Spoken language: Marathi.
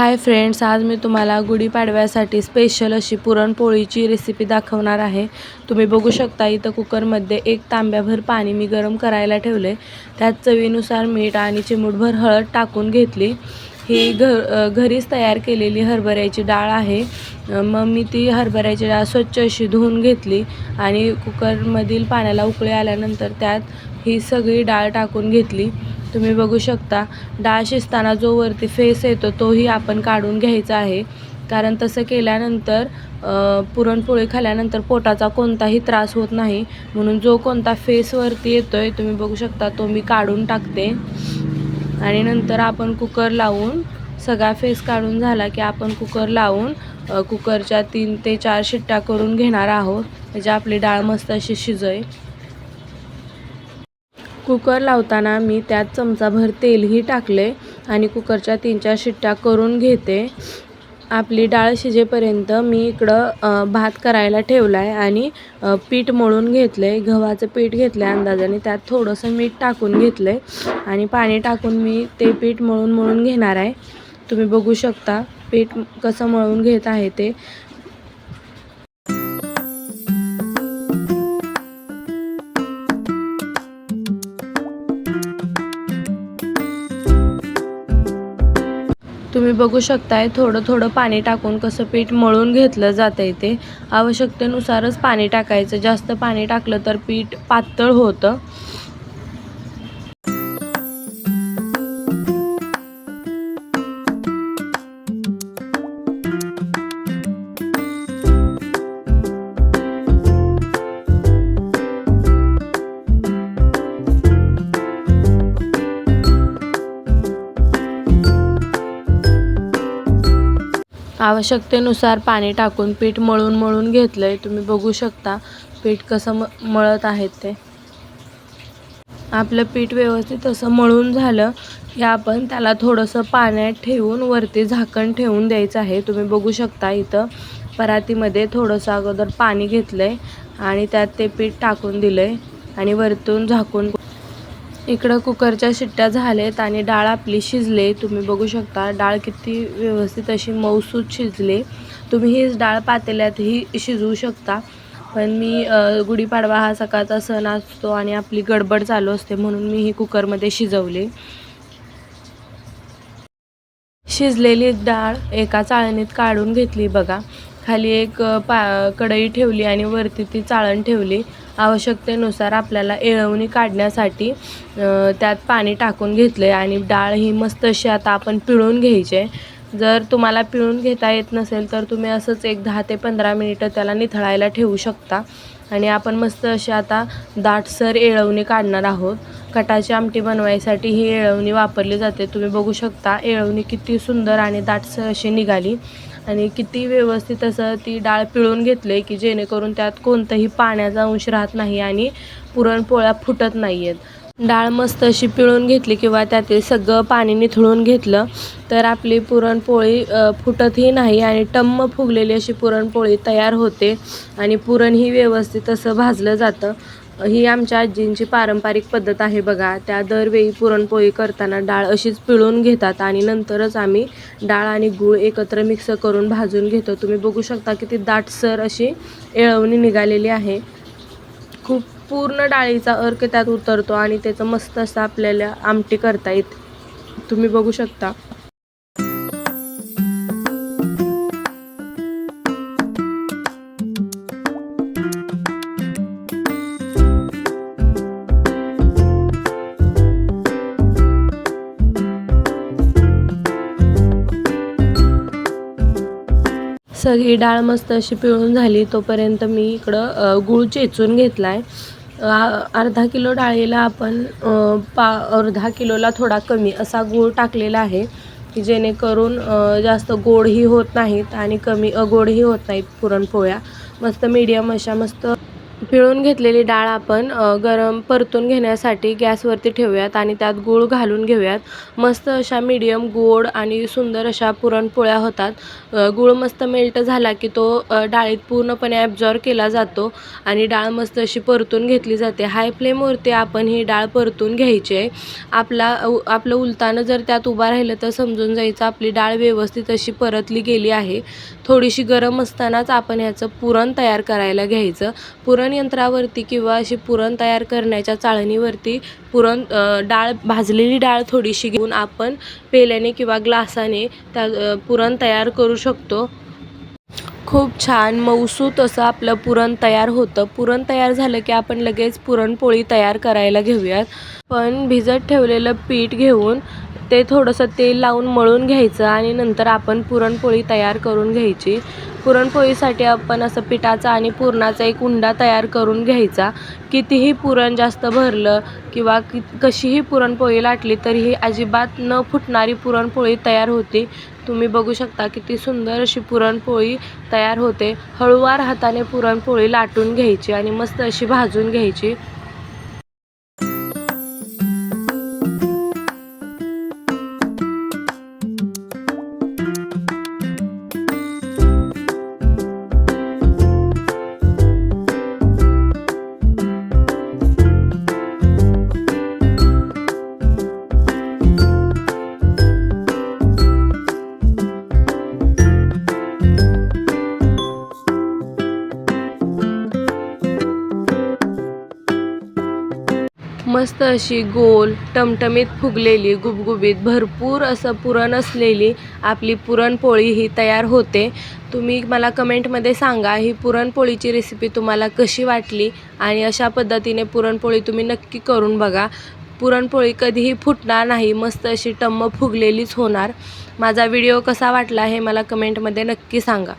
हाय फ्रेंड्स आज मी तुम्हाला गुढीपाडव्यासाठी स्पेशल अशी पुरणपोळीची रेसिपी दाखवणार आहे. तुम्ही बघू शकता इथं कुकरमध्ये एक तांब्याभर पाणी मी गरम करायला ठेवले त्यात चवीनुसार मीठ आणि चिमूटभर हळद टाकून घेतली. ही घ घरीच तयार केलेली हरभऱ्याची डाळ आहे. मग मी ती हरभऱ्याची डाळ स्वच्छ अशी धुवून घेतली आणि कुकरमधील पाण्याला उकळी आल्यानंतर त्यात ही सगळी डाळ टाकून घेतली. तुम्ही बघू शकता. डाळ शिजताना जो वरती फेस येतो तोही आपण काढून घ्यायचा आहे. कारण तसं केल्यानंतर पुरणपोळी खाल्ल्यानंतर पोटाचा कोणताही त्रास होत नाही. म्हणून जो कोणता फेसवरती येतो आहे तुम्ही बघू शकता तो मी काढून टाकते. आणि नंतर आपण कुकर लावून सगळा फेस काढून झाला की आपण कुकर लावून कुकरच्या तीन ते चार शिट्ट्या करून घेणार आहोत. म्हणजे आपली डाळ मस्त अशी शिजय. कुकर लावताना मी त्यात चमचाभर तेलही टाकले आणि कुकरच्या तीन चार शिट्ट्या करून घेते. आपली डाळ शिजेपर्यंत मी इकडं भात करायला ठेवला आहे आणि पीठ मळून घेतलं आहे गव्हाचं पीठ घेतलं आहे अंदाजाने. त्यात थोडंसं मीठ टाकून घेतलं आहे आणि पाणी टाकून मी ते पीठ मळून मळून घेणार आहे. तुम्ही बघू शकता पीठ कसं मळून घेत आहे ते. तुम्ही बघू शकताय थोडं थोडं पाणी टाकून कसं पीठ मळून घेतलं जातं आहे ते. आवश्यकतेनुसारच पाणी टाकायचं. जास्त पाणी टाकलं तर पीठ पातळ होतं. आवश्यकतेनुसार पाणी टाकून पीठ मळून मळून घेतलं आहे तुम्ही बघू शकता पीठ कसं म मळत आहेत ते. आपलं पीठ व्यवस्थित असं मळून झालं की आपण त्याला थोडंसं पाण्यात ठेवून वरती झाकण ठेवून द्यायचं आहे. तुम्ही बघू शकता इथं परातीमध्ये थोडंसं अगोदर पाणी घेतलं आहे आणि त्यात ते पीठ टाकून दिलं आहे आणि वरतून झाकून इकडं कुकरच्या शिट्ट्या झाल्यात आणि डाळ आपली शिजले तुम्ही बघू शकता. डाळ किती व्यवस्थित अशी मऊसूत शिजले. तुम्ही हीच डाळ पातेल्यातही शिजवू शकता. पण मी गुढीपाडवा हा सकाळचा सण असतो आणि आपली गडबड चालू असते म्हणून मी ही कुकरमध्ये शिजवले. शिजलेली डाळ एका चाळणीत काढून घेतली बघा. खाली एक पा कढई ठेवली आणि वरती ती चाळण ठेवली. आवश्यकतेनुसार आपल्याला येळवणी काढण्यासाठी त्यात पाणी टाकून घेतलं आहे आणि डाळ ही मस्त अशी आता आपण पिळून घ्यायची. आहे जर तुम्हाला पिळून घेता येत नसेल तर तुम्ही असंच एक दहा ते पंधरा मिनिटं त्याला निथळायला ठेवू शकता. आणि आपण मस्त अशी आता दाटसर येळवणी काढणार आहोत. कटाची आमटी बनवायसाठी ही येळवणी वापरली जाते. तुम्ही बघू शकता येळवणी किती सुंदर आणि दाटसर अशी निघाली. आणि किती व्यवस्थित असं ती डाळ पिळून घेतले की जेणेकरून त्यात कोणतंही पाण्याचा अंश राहत नाही आणि पुरणपोळ्या फुटत नाही आहेत डाळ मस्त अशी पिळून घेतली किंवा त्यातील सगळं पाणी निथळून घेतलं तर आपली पुरणपोळी फुटतही नाही आणि टम्म फुगलेली अशी पुरणपोळी तयार होते आणि पुरण ही व्यवस्थित असं भाजलं जातं. ही आमच्या आजींची पारंपरिक पद्धत आहे बघा. त्या दरवेळी पुरणपोळी करताना डाळ अशीच पिळून घेतात आणि नंतरच आम्ही डाळ आणि गूळ एकत्र मिक्स करून भाजून घेतो. तुम्ही बघू शकता की ती दाटसर अशी येळवणी निघालेली आहे. खूप पूर्ण डाळीचा अर्क त्यात उतरतो आणि त्याचं मस्त असं आपल्याला आमटी करता येते. तुम्ही बघू शकता. सगळी डाळ मस्त अशी पिळून झाली. तोपर्यंत मी इकडं गूळ चेचून घेतला आहे अर्धा किलो डाळीला आपण पा अर्धा किलोला थोडा कमी असा गूळ टाकलेला आहे की जेणेकरून जास्त गोडही होत नाहीत आणि कमी अगोडही होत नाहीत पुरणपोळ्या. मस्त मीडियम अशा मस्त पिळून घेतलेली डाळ आपण गरम परतून घेण्यासाठी गॅसवरती ठेवूयात आणि त्यात गूळ घालून घेऊयात. मस्त अशा मीडियम गोड आणि सुंदर अशा पुरणपोळ्या होतात. गूळ मस्त मेल्ट झाला की तो डाळीत पूर्णपणे ॲब्झॉर्ब केला जातो आणि डाळ मस्त अशी परतून घेतली जाते. हाय फ्लेमवरती आपण ही डाळ परतून घ्यायची आहे. आपला उ- आपलं उलतानं जर त्यात उभा राहिलं तर समजून जायचं आपली डाळ व्यवस्थित अशी परतली गेली आहे. थोडीशी गरम असतानाच आपण ह्याचं पुरण तयार करायला घ्यायचं. पुरण यंत्रावरती किंवा अशी पुरण तयार करण्याच्या चाळणीवरती पुरण डाळ भाजलेली डाळ थोडीशी घेऊन आपण पेल्याने किंवा ग्लासाने त्या पुरण तयार करू शकतो. खूप छान मऊसूत असं आपलं पुरण तयार होतं. पुरण तयार झालं की आपण लगेच पुरणपोळी तयार करायला घेऊयात. पण भिजत ठेवलेलं पीठ घेऊन ते थोडंसं तेल लावून मळून घ्यायचं आणि नंतर आपण पुरणपोळी तयार करून घ्यायची. पुरणपोळीसाठी आपण असं पिठाचा आणि पुरणाचा एक उंडा तयार करून घ्यायचा. कितीही पुरण जास्त भरलं किंवा कि कशीही पुरणपोळी लाटली तरीही अजिबात न फुटणारी पुरणपोळी तयार होते. तुम्ही बघू शकता किती सुंदर अशी पुरणपोळी तयार होते. हळूवार हाताने पुरणपोळी लाटून घ्यायची आणि मस्त अशी भाजून घ्यायची. मस्त अशी गोल टमटमीत फुगलेली गुबगुबीत भरपूर असं पुरण असलेली आपली पुरणपोळी ही तयार होते. तुम्ही मला कमेंटमध्ये सांगा ही पुरणपोळीची रेसिपी तुम्हाला कशी वाटली आणि अशा पद्धतीने पुरणपोळी तुम्ही नक्की करून बघा. पुरणपोळी कधीही फुटणार नाही मस्त अशी टम्म फुगलेलीच होणार. माझा व्हिडिओ कसा वाटला हे मला कमेंटमध्ये नक्की सांगा.